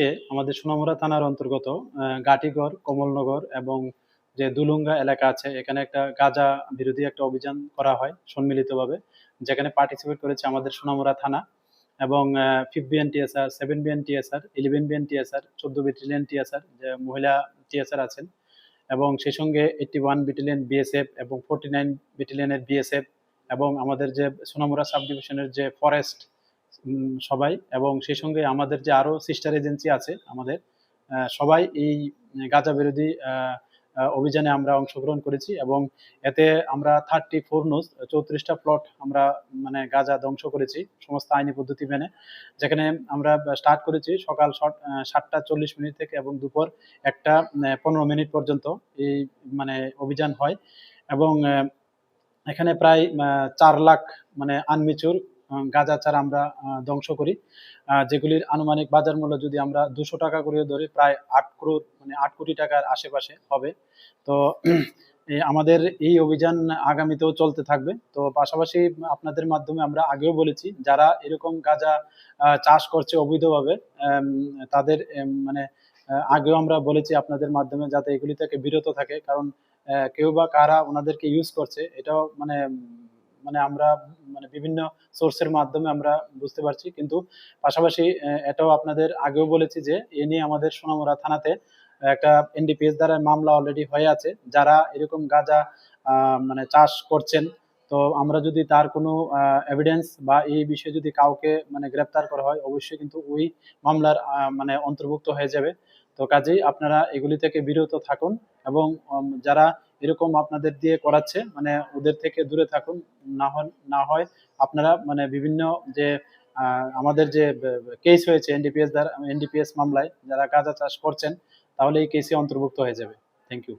কে আমাদের সোনামুড়া থানার অন্তর্গত গাটিগড়, কমলনগর এবং যে দুলুঙ্গা এলাকা আছে, এখানে একটা গাজা বিরোধী একটা অভিযান করা হয় সম্মিলিতভাবে, যেখানে পার্টিসিপেট করেছে আমাদের সোনামুড়া থানা এবং fifth BN TSR seven BN TSR eleven BN TSR চোদ্দ ব্যাটালিয়ন টিএসআর যে মহিলা টিএসআর আছেন এবং সেই সঙ্গে এইটটি ওয়ান ব্যাটালিয়ন বিএসএফ এবং ফোর্টি নাইন ব্যাটালিয়নের বিএসএফ এবং আমাদের যে সোনামুড়া সাব ডিভিশনের যে ফরেস্ট সবাই এবং সেই সঙ্গে আমাদের যে আরও সিস্টার এজেন্সি আছে আমাদের সবাই এই গাঁজা বিরোধী অভিযানে আমরা অংশগ্রহণ করেছি এবং এতে আমরা থার্টি ফোর নোজ চৌত্রিশটা প্লট আমরা মানে গাঁজা ধ্বংস করেছি সমস্ত আইনি পদ্ধতি মেনে, যেখানে আমরা স্টার্ট করেছি সকাল সাতটা চল্লিশ মিনিট থেকে এবং দুপুর একটা পনেরো মিনিট পর্যন্ত এই মানে অভিযান হয় এবং এখানে প্রায় চার লাখ মানে আনমিচুর গাঁজা চারা আমরা ধ্বংস করি। যেগুলির আনুমানিক বাজার মূল্য যদি আমরা দুশো টাকা করে ধরি, প্রায় আট করোড় মানে আট কোটি টাকার আশেপাশে হবে। তো আমাদের এই অভিযান আগামীতেও চলতে থাকবে। তো পাশাপাশি আপনাদের মাধ্যমে আমরা আগেও বলেছি, যারা এরকম গাঁজা চাষ করছে অবৈধভাবে তাদের মানে আগেও আমরা বলেছি আপনাদের মাধ্যমে যাতে এগুলি থেকে বিরত থাকে। কারণ কেউ বা কারা ওনাদেরকে ইউজ করছে, এটাও মানে মানে আমরা মানে বিভিন্ন সোর্সের মাধ্যমে আমরা বুঝতে পারছি। কিন্তু পাশাপাশি এটাও আপনাদের আগেও বলেছি যে, এ নিয়ে আমাদের সোনামুড়া থানাতে একটা এনডিপিএস দ্বারা মামলা অলরেডি হয়ে আছে। যারা এরকম গাঁজা মানে চাষ করছেন, তো আমরা যদি তার কোনো এভিডেন্স বা এই বিষয়ে যদি কাউকে মানে গ্রেপ্তার করা হয়, অবশ্যই কিন্তু ওই মামলার মানে অন্তর্ভুক্ত হয়ে যাবে। তো কাজেই আপনারা এগুলি থেকে বিরত থাকুন এবং যারা এরকম আপনাদের দিয়ে করাচ্ছে মানে ওদের থেকে দূরে থাকুন, না হন, না হয় আপনারা মানে বিভিন্ন যে আমাদের যে কেস হয়েছে এনডিপিএস দ্বারা এনডিপিএস মামলায় যারা গাঁজা চাষ করছেন, তাহলে এই কেসে অন্তর্ভুক্ত হয়ে যাবে। থ্যাংক ইউ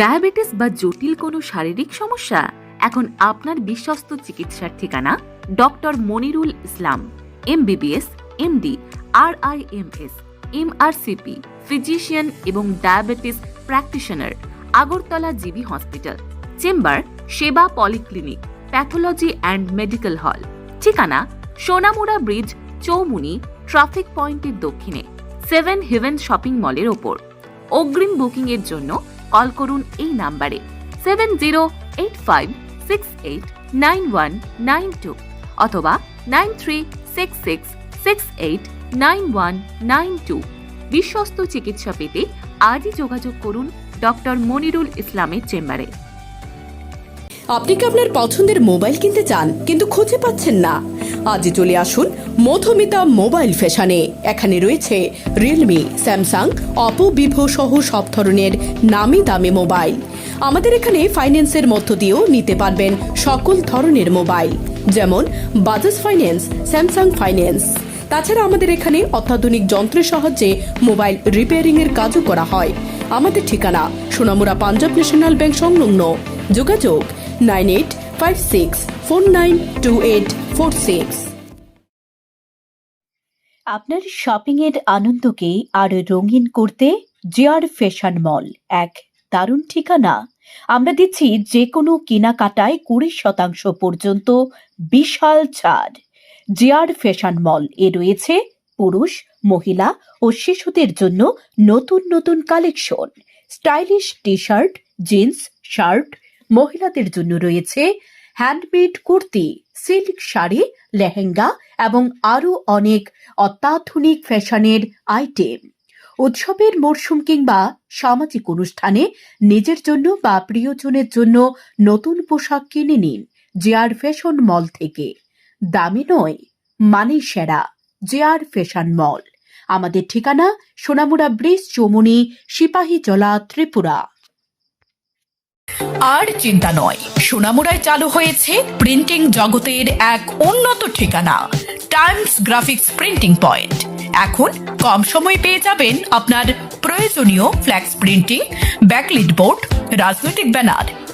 ডায়াবেটিস বা জটিল কোনো শারীরিক সমস্যা? এখন আপনার বিশ্বস্ত চিকিৎসার ঠিকানা, doctor Monirul Islam MBBS MD R I M S M R MRCP physician এবং diabetes practitioner Agartala GB hospital, chamber, Seba polyclinic, pathology and medical hall. ঠিকানা, সোনামুড়া ব্রিজ, চৌমুনি, ট্রাফিক পয়েন্টের দক্ষিণে, সেভেন হেভেন শপিং মলের ওপর। অগ্রিম বুকিংয়ের জন্য কল করুন এই নাম্বারে, seven zero eight five six eight nine one nine two অথবা nine three six six six eight nine one nine two. বিশ্বস্ত চিকিৎসা পেতে আজই যোগাযোগ করুন ডক্টর মনিরুল ইসলামের চেম্বারে। আপনি কি আপনার পছন্দের মোবাইল কিনতে চান, কিন্তু খুঁজে পাচ্ছেন না? আজই চলে আসুন মধুমিতা মোবাইল ফ্যাশনে। এখানে রয়েছে রিয়েলমি স্যামসাং অপো ভিভো সহ সব ধরনের নামি দামি মোবাইল। আমাদের এখানে ফাইন্যান্সের মধ্য দিয়েও নিতে পারবেন সকল ধরনের মোবাইল, যেমন বাজাজ ফাইন্যান্স স্যামসাং ফাইন্যান্স তাছাড়া আমাদের এখানে অত্যাধুনিক যন্ত্রের সাহায্যে মোবাইল রিপেয়ারিং এর কাজও করা হয়। আমাদের ঠিকানা সোনামুড়া পাঞ্জাব ন্যাশনাল ব্যাংক সংলগ্ন। যোগাযোগ nine eight five six four nine two eight four six. আপনার শপিং এর আনন্দকে আরও রঙিন করতে জিআর ফ্যাশন মল, এক দারুণ ঠিকানা। আমরা দিচ্ছি যে কোনো কেনাকাটায় কুড়ি শতাংশ পর্যন্ত বিশাল ছাড়। জিআর ফ্যাশন মল এ রয়েছে পুরুষ, মহিলা ও শিশুদের জন্য নতুন নতুন collection. Stylish T shirt jeans, shirt. মহিলাদের জন্য রয়েছে হ্যান্ডমেড কুর্তি, সিল্ক শাড়ি, লেহেঙ্গা এবং আরও অনেক অত্যাধুনিক ফ্যাশনের আইটেম। উৎসবের মরশুম কিংবা সামাজিক অনুষ্ঠানে নিজের জন্য বা প্রিয়জনের জন্য নতুন পোশাক কিনে নিন জিয়ার ফ্যাশন মল থেকে। দামি নয় মানে সেরা। JR fashion mall. আমাদের ঠিকানা সোনামুড়া ব্রিজ, চৌমুনি, সিপাহী জলা, ত্রিপুরা। আর চিন্তা নয়, সোনামুড়ায় চালু হয়েছে প্রিন্টিং জগতের এক উন্নত ঠিকানা, টাইমস গ্রাফিক্স প্রিন্টিং পয়েন্ট। এখন কম সময় পেয়ে যাবেন আপনার প্রয়োজনীয় ফ্ল্যাক্স প্রিন্টিং, ব্যাকলিট বোর্ড, রাজনৈতিক banner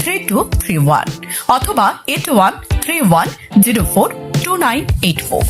three two three one অথবা eight one three one zero four two nine eight four